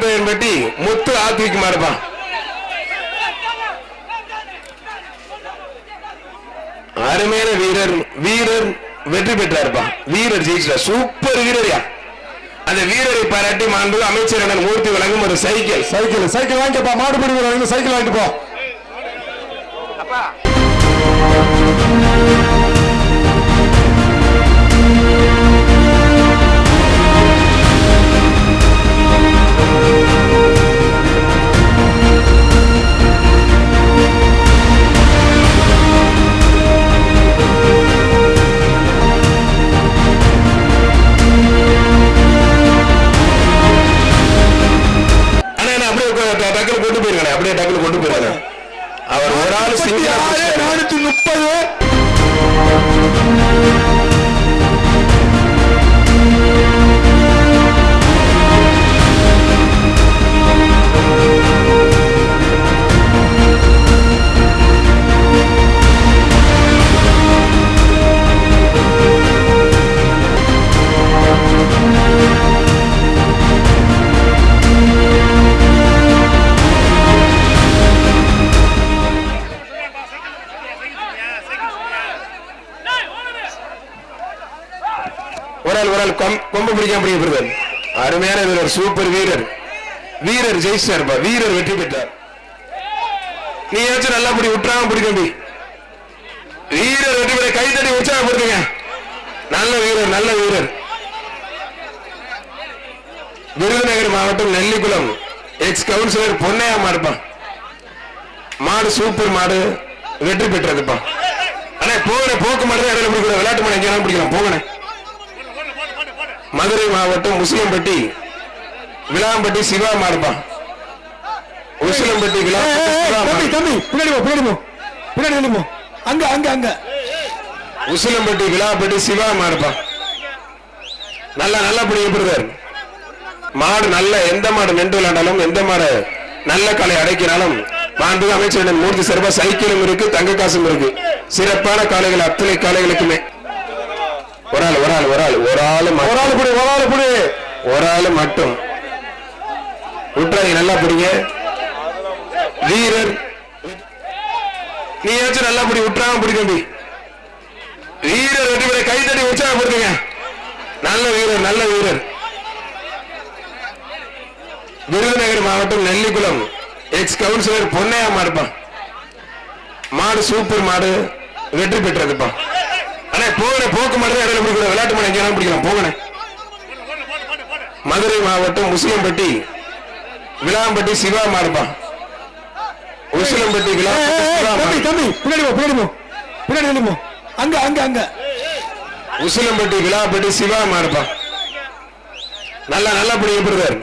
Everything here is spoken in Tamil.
முசியம்பட்டி முத்து ஆத்விக் மாறுப்பா அருமையான வீரர் வீரர் வெற்றி பெற்றாருப்பா. வீரர் ஜெயிச்சார் சூப்பர் வீரர்யா. அந்த வீரரை பாராட்டி மாண்பு அமைச்சர் அண்ணன் மூர்த்தி வழங்கும் ஒரு சைக்கிள். சைக்கிள் சைக்கிள் வாங்கிக்கப்பா. மாடுபடி சைக்கிள் வாங்கிட்டு போ. டக்குனு கொண்டு போயிருக்கேன் அப்படியே டக்குனு கொண்டு போயிருக்கேன் அவர் ஒரு ஆள். நானூத்தி முப்பது ஒரு ஆள் கொம்பு பிடிக்காம பிடிக்க பிரதர் அருமையான வீரர் சூப்பர் வீரர். வீரர் ஜெயிச்சார் வீரர் வெற்றி பெற்றார். நீ ஏதாச்சும் நல்லா பிடி விட்டுறாம பிடி தம்பி. வீரர் வெற்றி பெற கைத்தடி உற்சாகப்படுத்துங்க. நல்ல வீரர் நல்ல வீரர். விருதுநகர் மாவட்டம் நெல்லிக்குளம். எக்ஸ் கவுன்சிலர் பொன்னையா மாடுப்பா. மாடு சூப்பர் மாடு வெற்றி பெற்றதுப்பா ஆனா போகிற போக்கு மாடு தான் இடையில பிடிக்கூடாது விளையாட்டு மாடு எங்கேயாலும் பிடிக்கலாம். போகணும் மதுரை மாவட்டம் முஸ்லிம்பட்டி விளாம்பட்டி சிவா விளாம்பட்டி சிவா தம்பி. தம்பி பின்னாடி போ பின்னாடி போ. பின்னாடி தள்ளி போ. அங்க அங்க அங்க. உசிலம்பட்டி விளாம்பட்டி சிவா மாடுப்பா. நல்லா நல்லா பிடி எப்படிதார் மாடு நல்ல எந்த மாடு நின்று விளையாண்டாலும் எந்த மாடு நல்ல காலை அடைக்கினாலும் மாண்பு அமைச்சரிடம் மூர்த்தி சிறப்பா சைக்கிளும் இருக்கு தங்க காசும் இருக்கு. சிறப்பான காளைகள் அத்தனை காளைகளுக்குமே. ஒரு ஆள் ஒரு ஆள் ஒரு ஆள். ஒரு ஆள் ஒரு ஆள் புடி ஒரு ஆள் புடி. ஒரு ஆள் மட்டும். விட்டுறாங்க நல்லா பிடிங்க. வீரர். நீயாச்சும் நல்லா பிடி விட்டுறாம பிடி தம்பி. வீரர் வெற்றி பெற கைத்தடி உற்சாகப்படுத்துங்க. நல்ல வீரர் நல்ல வீரர். விருதுநகர் மாவட்டம் நெல்லிக்குளம். எக்ஸ் கவுன்சிலர் பொன்னையா மாடுப்பா. மாடு சூப்பர் மாடு. வெற்றி பெற்றதுப்பா. அண்ணே போகணே போக்கு மாடு தான் இடையில பிடிக்கூடாது விளையாட்டு மாடு எங்கேயாலும் பிடிக்கலாம். போகணே மதுரை மாவட்டம் முஸ்லிம்பட்டி விளாம்பட்டி சிவா மாடுப்பா. உசிலம்பட்டி விளாம்பட்டி தம்பி பின்னாடி போ பின்னாடி போ. பின்னாடி தள்ளி போ. அங்க அங்க அங்க. உசிலம்பட்டி விளாம்பட்டி சிவா மாடுப்பா. நல்லா நல்லா பிடி எப்படிதார்